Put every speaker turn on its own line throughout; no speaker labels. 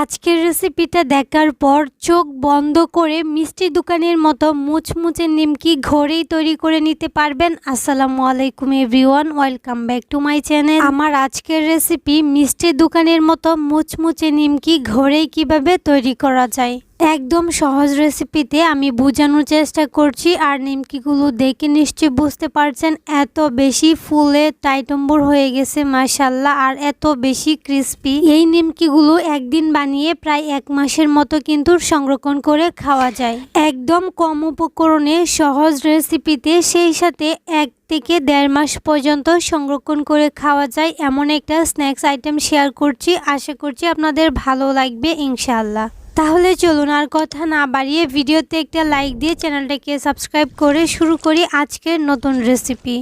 আজকের রেসিপিটা দেখার পর চোখ বন্ধ করে মিষ্টি দোকানের মতো মুচমুচে নিমকি ঘরেই তৈরি করে নিতে পারবেন। আসসালামু আলাইকুম everyone welcome back to my channel আমার আজকের রেসিপি মিষ্টি দোকানের মতো মুচমুচে নিমকি ঘরেই কীভাবে তৈরি করা যায়? একদম সহজ রেসিপিতে আমি বোঝানোর চেষ্টা করছি আর নিমকিগুলো দেখে নিশ্চয়ই বুঝতে পারছেন, এত বেশি ফুলে টাইটম্বর হয়ে গেছে মাশাল্লাহ আর এত বেশি ক্রিস্পি এই নিমকিগুলো একদিন বানিয়ে প্রায় এক মাসের মতো কিন্তু সংরক্ষণ করে খাওয়া যায়। একদম কম উপকরণে সহজ রেসিপিতে সেই সাথে এক থেকে দেড় মাস পর্যন্ত সংরক্ষণ করে খাওয়া যায় এমন একটা স্ন্যাক্স আইটেম শেয়ার করছি। আশা করছি আপনাদের ভালো লাগবে, ইনশাআল্লাহ। তাহলে চলুন আর কথা না বাড়িয়ে ভিডিওতে একটা লাইক দিয়ে চ্যানেলটাকে সাবস্ক্রাইব করে শুরু করি আজকের নতুন রেসিপি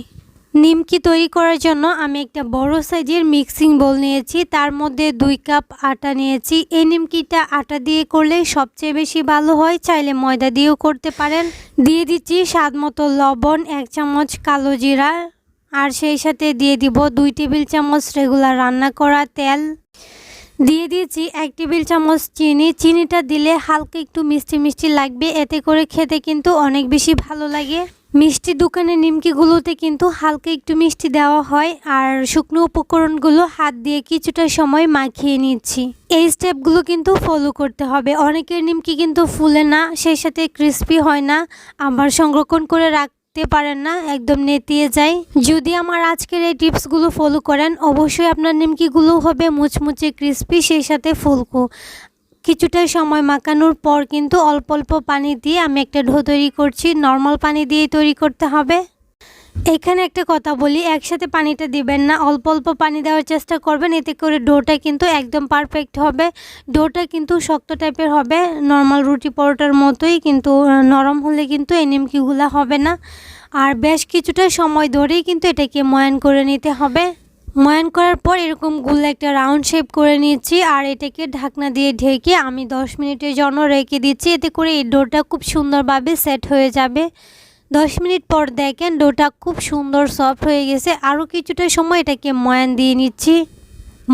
নিমকি তৈরি করার জন্য আমি একটা বড় সাইজের মিক্সিং বোল নিয়েছি, তার মধ্যে দুই কাপ আটা নিয়েছি। এই নিমকিটা আটা দিয়ে করলে সবচেয়ে বেশি ভালো হয়, চাইলে ময়দা দিয়েও করতে পারেন। দিয়ে দিচ্ছি স্বাদ মতো লবণ, এক চামচ কালো জিরা, আর সেই সাথে দিয়ে দিব দুই টেবিল চামচ রেগুলার রান্না করা তেল। দিয়ে দিয়েছি এক টেবিল চামচ চিনি। চিনিটা দিলে হালকা একটু মিষ্টি মিষ্টি লাগবে। এতে করে খেতে কিন্তু অনেক বেশি ভালো লাগে। মিষ্টি দোকানের নিমকিগুলোতে কিন্তু হালকা একটু মিষ্টি দেওয়া হয় আর শুকনো উপকরণগুলো হাত দিয়ে কিছুটা সময় মাখিয়ে নিচ্ছি। এই স্টেপগুলো কিন্তু ফলো করতে হবে। অনেকের নিমকি কিন্তু ফুলে না, সেই সাথে ক্রিস্পি হয় না। আবার সংরক্ষণ করে রাখ রাখতে পারেন না, একদম নেতিয়ে যায়। যদি আমার আজকের এই টিপসগুলো ফলো করেন, অবশ্যই আপনার নিমকিগুলো হবে মুচমুচে ক্রিস্পি সেই সাথে ফুলকো। কিছুটা সময় মাখানোর পর কিন্তু অল্প অল্প পানি দিয়ে আমি একটা ঢো তৈরি করছি। নর্মাল পানি দিয়ে তৈরি করতে হবে। এখানে একটা কথা বলি, একসাথে পানিটা দিবেন না, অল্প অল্প পানি দেওয়ার চেষ্টা করবেন, এতে করে ডোটা কিন্তু একদম পারফেক্ট হবে। ডোটা কিন্তু শক্ত টাইপের হবে নর্মাল রুটি পরোটার মতোই কিন্তু নরম হলে কিন্তু এই নিমকিগুলো হবে না। আর বেশ কিছুটা সময় ধরেই কিন্তু এটাকে ময়ান করে নিতে হবে। ময়ান করার পর এরকম গুল একটা রাউন্ড শেপ করে নিচ্ছি আর এটাকে ঢাকনা দিয়ে ঢেকে আমি 10 মিনিটের জন্য রেখে দিচ্ছি, এতে করে এই ডোটা খুব সুন্দরভাবে সেট হয়ে যাবে। দশ মিনিট পর দেখেন ডোটা খুব সুন্দর সফট হয়ে গেছে। আরও কিছুটা সময় এটাকে ময়ান দিয়ে নিচ্ছি।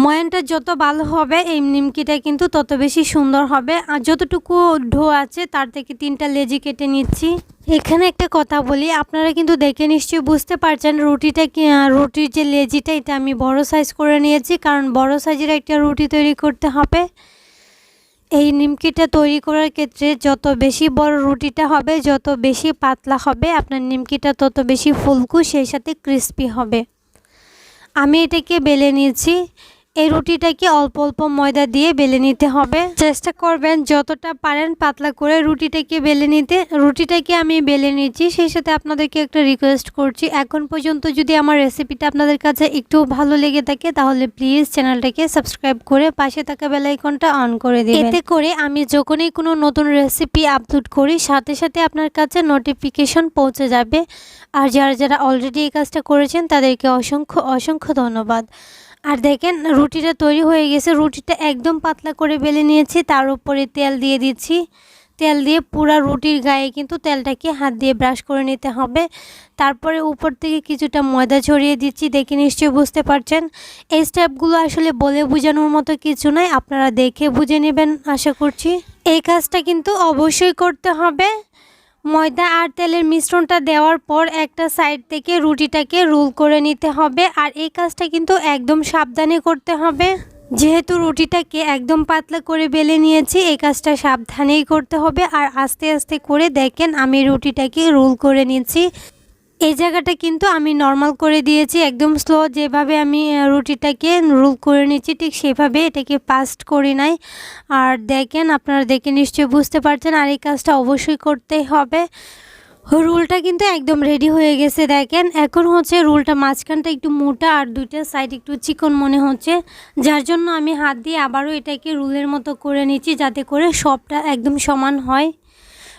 ময়ানটা যত ভালো হবে, এই নিমকিটা কিন্তু তত বেশি সুন্দর হবে। আর যতটুকু ঢো আছে, তার থেকে তিনটা লেজি কেটে নিচ্ছি। এখানে একটা কথা বলি, আপনারা কিন্তু দেখে নিশ্চয়ই বুঝতে পারছেন রুটিটা কি রুটির যে লেজিটা, এটা আমি বড় সাইজ করে নিয়েছি। কারণ বড় সাইজের একটা রুটি তৈরি করতে হবে। এই নিমকিটা তৈরি করার ক্ষেত্রে যত বেশি বড় রুটিটা হবে, যত বেশি পাতলা হবে, আপনার নিমকিটা তত বেশি ফুলকু, সেই সাথে ক্রিস্পি হবে। আমি এটাকে বেলে নিয়েছি। এই রুটিটাকে অল্প অল্প ময়দা দিয়ে বেলে নিতে হবে। চেষ্টা করবেন যতটা পারেন পাতলা করে রুটিটাকে বেলে নিতে। রুটিটাকে আমি বেলে নিচ্ছি সেই সাথে আপনাদেরকে একটা রিকোয়েস্ট করছি। এখন পর্যন্ত যদি আমার রেসিপিটা আপনাদের কাছে একটু ভালো লেগে থাকে, তাহলে প্লিজ চ্যানেলটাকে সাবস্ক্রাইব করে পাশে থাকা বেলাইকনটা অন করে দিন এতে করে আমি যখনই কোনো নতুন রেসিপি আপলোড করি, সাথে সাথে আপনার কাছে নোটিফিকেশন পৌঁছে যাবে। আর যারা যারা অলরেডি এই কাজটা করেছেন, তাদেরকে অসংখ্য অসংখ্য ধন্যবাদ। আর দেখেন, রুটিটা তৈরি হয়ে গেছে। রুটিটা একদম পাতলা করে বেলে নিয়েছি। তার উপরে তেল দিয়ে দিচ্ছি। তেল দিয়ে পুরা রুটির গায়ে কিন্তু তেলটাকে হাত দিয়ে ব্রাশ করে নিতে হবে। তারপরে উপর থেকে কিছুটা ময়দা ছড়িয়ে দিচ্ছি। দেখে নিশ্চয়ই বুঝতে পারছেন। এই স্টেপগুলো আসলে বলে বোঝানোর মতো কিছু নয়। আপনারা দেখে বুঝে নেবেন, আশা করছি। এই কাজটা কিন্তু অবশ্যই করতে হবে। ময়দা আর তেলের মিশ্রণটা দেওয়ার পর একটা সাইড থেকে রুটিটাকে রোল করে নিতে হবে আর এই কাজটা কিন্তু একদম সাবধানে করতে হবে। যেহেতু রুটিটাকে একদম পাতলা করে বেলে নিয়েছি, এই কাজটা সাবধানেই করতে হবে। আর আস্তে আস্তে করে দেখেন আমি রুটিটাকে রোল করে নিচ্ছি। এই জায়গাটা কিন্তু আমি নর্মাল করে দিয়েছি, একদম স্লো যেভাবে আমি রুটিটাকে রোল করে নিচ্ছি, ঠিক সেভাবে এটাকে ফাস্ট করি নাই। আর দেখেন, আপনারা দেখে নিশ্চয়ই বুঝতে পারছেন, আর এই কাজটা অবশ্যই করতেই হবে। রুলটা কিন্তু একদম রেডি হয়ে গেছে, দেখেন। এখন হচ্ছে রুলটা মাঝখানটা একটু মোটা আর দুইটা সাইড একটু চিকন মনে হচ্ছে। যার জন্য আমি হাত দিয়ে আবারও এটাকে রুলের মতো করে নিচ্ছি, যাতে করে সবটা একদম সমান হয়।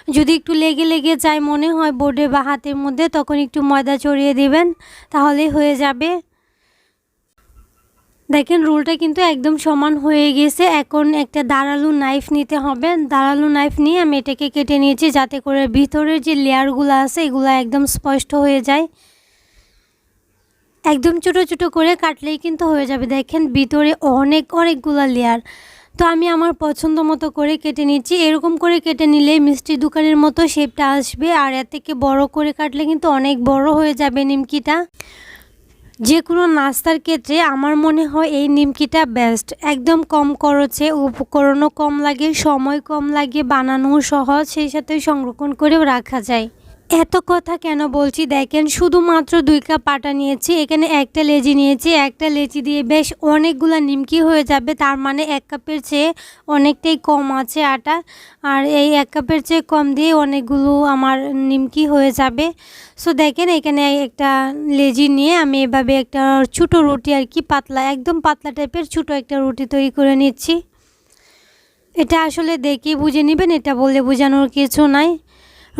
যদি একটু লেগে লেগে যায় মনে হয় বোর্ডে বা হাতের মধ্যে, তখন একটু ময়দা চড়িয়ে দিবেন, তাহলে হয়ে যাবে। দেখেন রোলটা কিন্তু একদম সমান হয়ে গেছে। এখন একটা দাঁড়ালু নাইফ নিতে হবে। দাঁড়ালু নাইফ নিয়ে আমি এটাকে কেটে নিয়েছি যাতে করে ভিতরের যে লেয়ারগুলো আছে, এগুলো একদম স্পষ্ট হয়ে যায়। একদম ছোটো ছোটো করে কাটলেই কিন্তু হয়ে যাবে। দেখেন ভিতরে অনেক, অনেকগুলো লেয়ার। তো আমি আমার পছন্দ মতো করে কেটে নিচ্ছি। এরকম করে কেটে নিলে মিষ্টি দোকানের মতো শেপটা আসবে। আর এর থেকে বড় করে কাটলে কিন্তু অনেক বড় হয়ে যাবে নিমকিটা। যে কোনো নাস্তার ক্ষেত্রে আমার মনে হয় এই নিমকিটা বেস্ট একদম কম খরচে, উপকরণও কম লাগে, সময় কম লাগে বানানো সহজ, সেই সাথে সংরক্ষণ করেও রাখা যায়। এত কথা কেন বলছি? দেখেন, শুধুমাত্র দুই কাপ আটা নিয়েছি, এখানে একটা লেচি নিয়েছি, একটা লেচি দিয়ে বেশ অনেকগুলা নিমকি হয়ে যাবে, তার মানে এক কাপের চেয়ে অনেকটাই কম আছে আটা। আর এই এক কাপের চেয়ে কম দিয়ে অনেকগুলো আমার নিমকি হয়ে যাবে। সো দেখেন, এখানে একটা লেজি নিয়ে আমি এভাবে একটা ছোটো রুটি আর কি, পাতলা, একদম পাতলা টাইপের ছোটো একটা রুটি তৈরি করে নিচ্ছি। এটা আসলে দেখে বুঝে নেবেন, এটা বলে বোঝানোর কিছু নাই।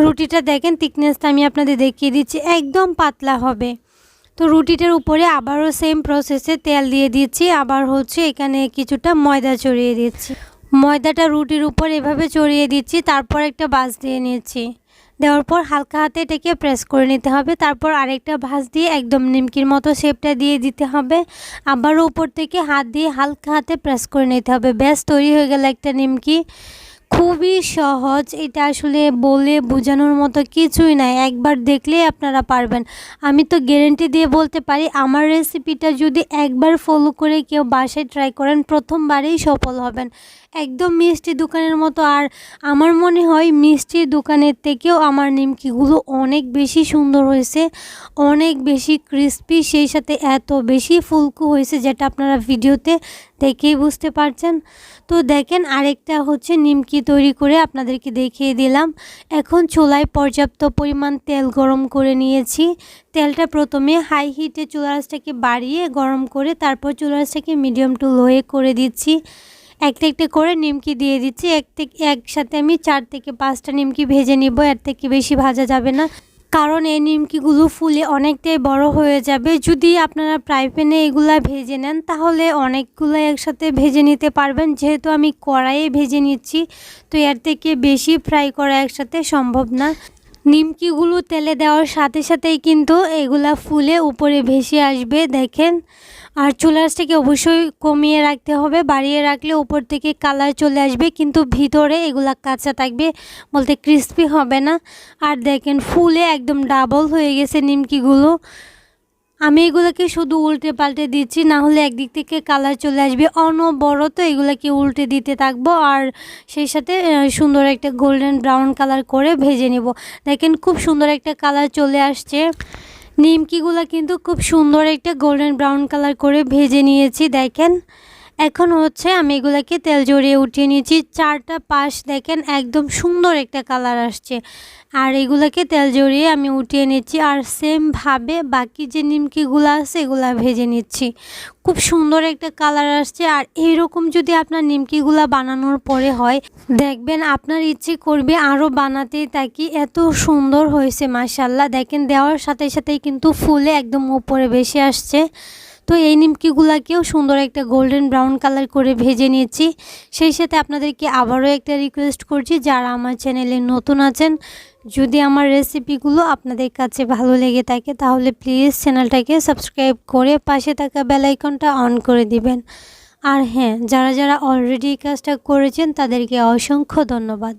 রুটিটা দেখেন থিকনেসটা আমি আপনাদের দেখিয়ে দিচ্ছি, একদম পাতলা হবে। তো রুটিটার উপরে আবারও সেম প্রসেসে তেল দিয়ে দিচ্ছি, আবার হচ্ছে এখানে কিছুটা ময়দা চড়িয়ে দিচ্ছি। ময়দাটা রুটির উপর এভাবে চড়িয়ে দিচ্ছি, তারপর একটা বাস দিয়ে নিচ্ছি। দেওয়ার পর হালকা হাতে এটাকে প্রেস করে নিতে হবে, তারপর আরেকটা ভাঁজ দিয়ে একদম নিমকির মতো শেপটা দিয়ে দিতে হবে। আবারও উপর থেকে হাত দিয়ে হালকা হাতে প্রেস করে নিতে হবে। ব্যাস, তৈরি হয়ে গেল একটা নিমকি। খুবই সহজ। এটা আসলে বলে বোঝানোর মতো কিছুই নাই। একবার দেখলেই আপনারা পারবেন। আমি তো গ্যারেন্টি দিয়ে বলতে পারি, আমার রেসিপিটা যদি একবার ফলো করে কেউ বাসায় ট্রাই করেন, প্রথমবারেই সফল হবেন। একদম মিষ্টি দোকানের মতো। আর আমার মনে হয় মিষ্টির দোকানের থেকেও আমার নিমকিগুলো অনেক বেশি সুন্দর হয়েছে, অনেক বেশি ক্রিস্পি সেই সাথে এত বেশি ফুলকু হয়েছে যেটা আপনারা ভিডিওতে দেখেই বুঝতে পারছেন। তো দেখেন আরেকটা হচ্ছে নিমকি তৈরি করে আপনাদেরকে দেখিয়ে দিলাম। এখন চুলায় পর্যাপ্ত পরিমাণ তেল গরম করে নিয়েছি। তেলটা প্রথমে হাই হিটে চুলারাসটাকে বাড়িয়ে গরম করে তারপর চুলারাসটাকে মিডিয়াম টু লোয়ে করে দিচ্ছি। একটা একটা করে নিমকি দিয়ে দিচ্ছি। এক থেকে একসাথে আমি চার থেকে পাঁচটা নিমকি ভেজে নিব, এর থেকে বেশি ভাজা যাবে না। কারণ এই নিমকিগুলো ফুলে অনেকটাই বড় হয়ে যাবে। যদি আপনারা ফ্রাই প্যানে এগুলা ভেজে নেন, তাহলে অনেকগুলো একসাথে ভেজে নিতে পারবেন। যেহেতু আমি কড়াইয়ে ভেজে নিচ্ছি, তো এর থেকে বেশি ফ্রাই করা একসাথে সম্ভব না। নিমকিগুলো তেলে দেওয়ার সাথে সাথেই কিন্তু এগুলা ফুলে উপরে ভেসে আসবে, দেখেন। আর চুলাসটাকে অবশ্যই কমিয়ে রাখতে হবে, বাড়িয়ে রাখলে উপর থেকে কালার চলে আসবে, কিন্তু ভিতরে এগুলা কাঁচা থাকবে, বলতে ক্রিস্পি হবে না। আর দেখেন, ফুলে একদম ডাবল হয়ে গেছে নিমকিগুলো। আমি এগুলোকে শুধু উল্টে পাল্টে দিচ্ছি, না হলে একদিক থেকে কালার চলে আসবে। অনবরত এগুলোকে উল্টে দিতে থাকব আর সেই সাথে সুন্দর একটা গোল্ডেন ব্রাউন কালার করে ভেজে নেব। দেখেন খুব সুন্দর একটা কালার চলে আসছে। নিমকিগুলো কিন্তু খুব সুন্দর একটা গোল্ডেন ব্রাউন কালার করে ভেজে নিয়েছি, দেখেন। এখন হচ্ছে আমি এগুলাকে তেল জড়িয়ে উঠিয়ে নিয়েছি। চারটা পাশ দেখেন একদম সুন্দর একটা কালার আসছে। আর এগুলাকে তেল জড়িয়ে আমি উঠিয়ে নিচ্ছি আর সেমভাবে বাকি যে নিমকিগুলো আছে এগুলা ভেজে নিচ্ছি। খুব সুন্দর একটা কালার আসছে আর এইরকম যদি আপনার নিমকিগুলা বানানোর পরে হয়, দেখবেন আপনার ইচ্ছে করবে আরও বানাতেই থাকি এত সুন্দর হয়েছে মাসাল্লাহ দেখেন দেওয়ার সাথে সাথেই কিন্তু ফুলে একদম উপরে বেশি আসছে। তো এই নিমকিগুলাকেও সুন্দর একটা গোল্ডেন ব্রাউন কালার করে ভেজে নিয়েছি। সেই সাথে আপনাদেরকে আবারও একটা রিকোয়েস্ট করছি, যারা আমার চ্যানেলে নতুন আছেন, যদি আমার রেসিপিগুলো আপনাদের কাছে ভালো লেগে থাকে, তাহলে প্লিজ চ্যানেলটাকে সাবস্ক্রাইব করে পাশে থাকা বেলাইকনটা অন করে দিবেন। আর হ্যাঁ যারা যারা অলরেডি কাজটা করেছেন, তাদেরকে অসংখ্য ধন্যবাদ।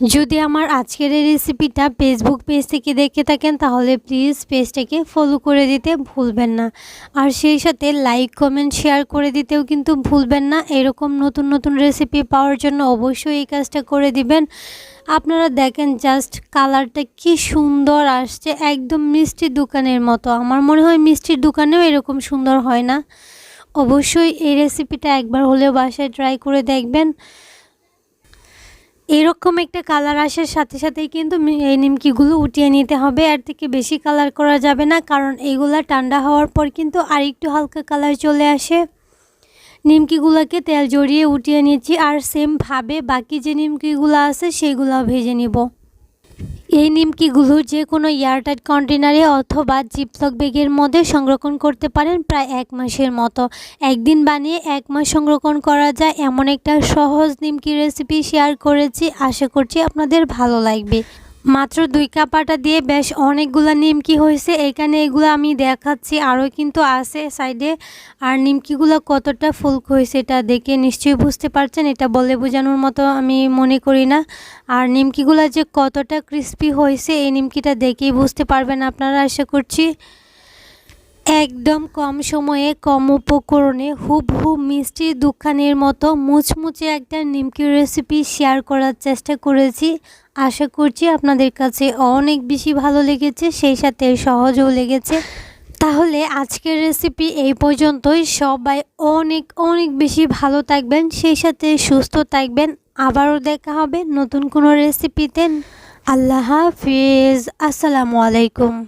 যদি আমার আজকের এই রেসিপিটা ফেসবুক পেজ থেকে দেখে থাকেন, তাহলে প্লিজ পেজটাকে ফলো করে দিতে ভুলবেন না। আর সেই সাথে লাইক কমেন্ট শেয়ার করে দিতেও কিন্তু ভুলবেন না। এরকম নতুন নতুন রেসিপি পাওয়ার জন্য অবশ্যই এই কাজটা করে দিবেন। আপনারা দেখেন জাস্ট কালারটা কি সুন্দর আসছে, একদম মিষ্টির দোকানের মতো। আমার মনে হয় মিষ্টির দোকানেও এরকম সুন্দর হয় না। অবশ্যই এই রেসিপিটা একবার হলেও বাসায় ট্রাই করে দেখবেন। এরকম একটা কালার আসার সাথে সাথেই কিন্তু এই নিমকিগুলো উঠিয়ে নিতে হবে। আর থেকে বেশি কালার করা যাবে না, কারণ এইগুলা ঠান্ডা হওয়ার পর কিন্তু আর একটু হালকা কালার চলে আসে। নিমকিগুলোকে তেল জড়িয়ে উঠিয়ে নিচ্ছি, আর সেমভাবে বাকি যে নিমকিগুলো আছে সেগুলো ভেজে নিব। এই নিমকিগুলো যে কোনো এয়ারটাইট কন্টেনারে অথবা জিপলক ব্যাগের মধ্যে সংরক্ষণ করতে পারেন প্রায় এক মাসের মতো। একদিন বানিয়ে এক মাস সংরক্ষণ করা যায় এমন একটা সহজ নিমকি রেসিপি শেয়ার করেছি। আশা করছি আপনাদের ভালো লাগবে। মাত্র দুই কাপাটা দিয়ে বেশ অনেকগুলো নিমকি হয়েছে। এখানে এগুলো আমি দেখাচ্ছি, আরও কিন্তু আছে সাইডে। আর নিমকিগুলো কতটা ফুলক হয়েছে এটা দেখে নিশ্চয়ই বুঝতে পারছেন, এটা বলে বোঝানোর মতো আমি মনে করি না। আর নিমকিগুলো যে কতটা ক্রিস্পি হয়েছে, এই নিমকিটা দেখেই বুঝতে পারবেন আপনারা, আশা করছি। একদম কম সময়ে কম উপকরণে হুবহু মিষ্টি দোকানের মতো মুচমুচে একটা নিমকি রেসিপি শেয়ার করার চেষ্টা করেছি। আশা করছি আপনাদের কাছে অনেক বেশি ভালো লেগেছে, সেই সাথে সহজও লেগেছে। তাহলে আজকের রেসিপি এই পর্যন্তই। সবাই অনেক অনেক বেশি ভালো থাকবেন, সেই সাথে সুস্থ থাকবেন। আবারও দেখা হবে নতুন কোনো রেসিপিতে আল্লাহ হাফিজ। আসসালামু আলাইকুম।